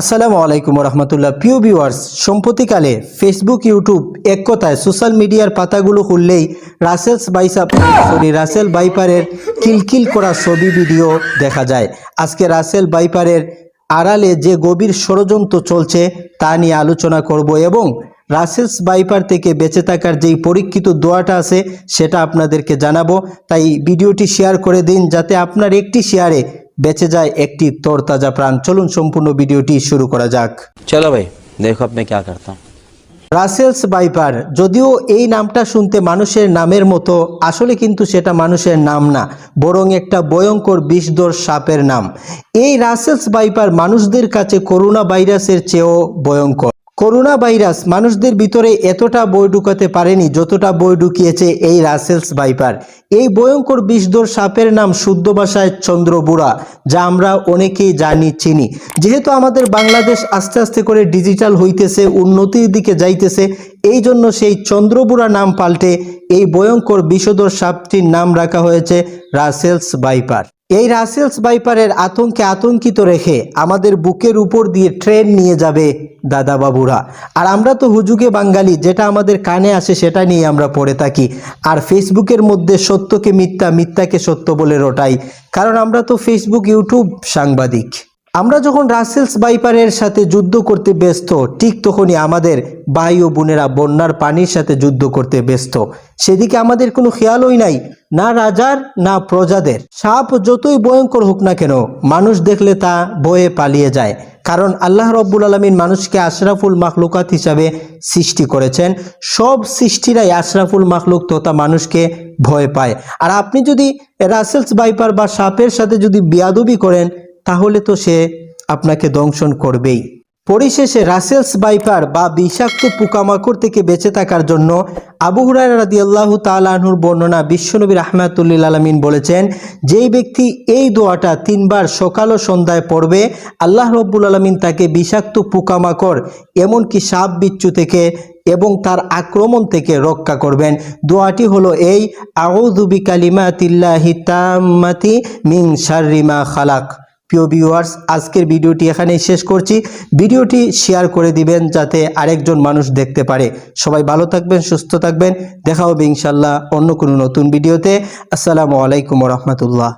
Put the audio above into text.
আসসালামু আলাইকুম রহমতুল্লাহ প্রিয় ভিউয়ার্স সম্প্রতিকালে ফেসবুক ইউটিউব এক কথায় সোশ্যাল মিডিয়ার পাতাগুলো খুললেই রাসেলস বাইসা সরি রাসেল বাইপারের কিলকিল করা ছবি ভিডিও দেখা যায়। আজকে রাসেল বাইপারের আড়ালে যে গভীর ষড়যন্ত্র চলছে তা নিয়ে আলোচনা করব এবং রাসেলস বাইপার থেকে বেঁচে থাকার যেই পরীক্ষিত দোয়াটা আছে সেটা আপনাদেরকে জানাব। তাই ভিডিওটি শেয়ার করে দিন যাতে আপনার একটি শেয়ারে বেঁচে যায় একটি তরতাজা প্রাণ। চলুন সম্পূর্ণ ভিডিওটি শুরু করা যাক। চলো ভাই দেখো আপনি কে করতাম রাসেলস বাইপার যদিও এই নামটা শুনতে মানুষের নামের মতো আসলে কিন্তু সেটা মানুষের নাম না বরং একটা ভয়ঙ্কর বিষদর সাপের নাম। এই রাসেলস বাইপার মানুষদের কাছে করোনা ভাইরাসের চেয়েও ভয়ঙ্কর। করোনা ভাইরাস মানুষদের ভিতরে এতটা বই ঢুকাতে পারেনি যতটা বই ঢুকিয়েছে এই রাসেলস ভাইপার। এই ভয়ঙ্কর বিষধর সাপের নাম শুদ্ধ ভাষায় চন্দ্রবুড়া, যা আমরা অনেকেই জানি, চিনি। যেহেতু আমাদের বাংলাদেশ আস্তে আস্তে করে ডিজিটাল হইতেছে, উন্নতির দিকে যাইতেছে এই জন্য সেই চন্দ্রবুড়া নাম পাল্টে এই ভয়ঙ্কর বিষধর সাপটির নাম রাখা হয়েছে রাসেলস ভাইপার। এই রাসেলস বাইপারের আতঙ্কে আতঙ্কিত রেখে আমাদের বুকের উপর দিয়ে ট্রেন নিয়ে যাবে দাদা বাবুরা আর আমরা তো হুজুগে বাঙালি, যেটা আমাদের কানে আসে সেটা নিয়ে আমরা পড়ে থাকি। আর ফেসবুকের মধ্যে সত্যকে মিথ্যা, মিথ্যাকে সত্য বলে রটাই। কারণ আমরা তো ফেসবুক, ইউটিউব সাংবাদিক। আমরা যখন রাসেলস বাইপারের সাথে যুদ্ধ করতে ব্যস্ত, ঠিক তখনই আমাদের ভাই ও বোনেরা বন্যার পানির সাথে যুদ্ধ করতে ব্যস্ত। সেদিকে আমাদের কোনো খেয়ালই নাই। না রাজার, না প্রজাদের। সাপ যতই ভয়ঙ্কর হোক না কেন, মানুষ দেখলে তা বয়ে পালিয়ে যায়। কারণ আল্লাহ রব্বুল আলমিন মানুষকে আশরাফুল মাখলুকাত হিসাবে সৃষ্টি করেছেন। সব সৃষ্টিরাই আশরাফুল মাখলুক তথা মানুষকে ভয় পায়। আর আপনি যদি রাসেলস বাইপার বা সাপের সাথে যদি বিয়াদবি করেন, তাহলে তো সে আপনাকে দংশন করবেই। পরিশেষে রাসেলস বাইপার বা বিষাক্ত পোকামাকড় থেকে বেঁচে থাকার জন্য আবু হুরায় রাদি আল্লাহ তালাহুর বর্ণনা বিশ্বনবী রাহমাতুল্লিল আলমিন বলেছেন, যেই ব্যক্তি এই দোয়াটা তিনবার সকাল ও সন্ধ্যায় পড়বে, আল্লাহ রব্বুল আলমিন তাকে বিষাক্ত পোকামাকড়, এমনকি সাপ বিচ্ছু থেকে এবং তার আক্রমণ থেকে রক্ষা করবেন। দোয়াটি হলো এই আউযুবি কালিমাতিল্লাহি তাম্মাতি মিন শাররি মা খালাক। প্রিয় ভিউয়ার্স আজকের ভিডিওটি এখানেই শেষ করছি। ভিডিওটি শেয়ার করে দিবেন যাতে আরেকজন মানুষ দেখতে পারে। সবাই ভালো থাকবেন, সুস্থ থাকবেন। দেখা হবে ইনশাল্লাহ অন্য কোনো নতুন ভিডিওতে। আসসালামু আলাইকুম রহমতুল্লাহ।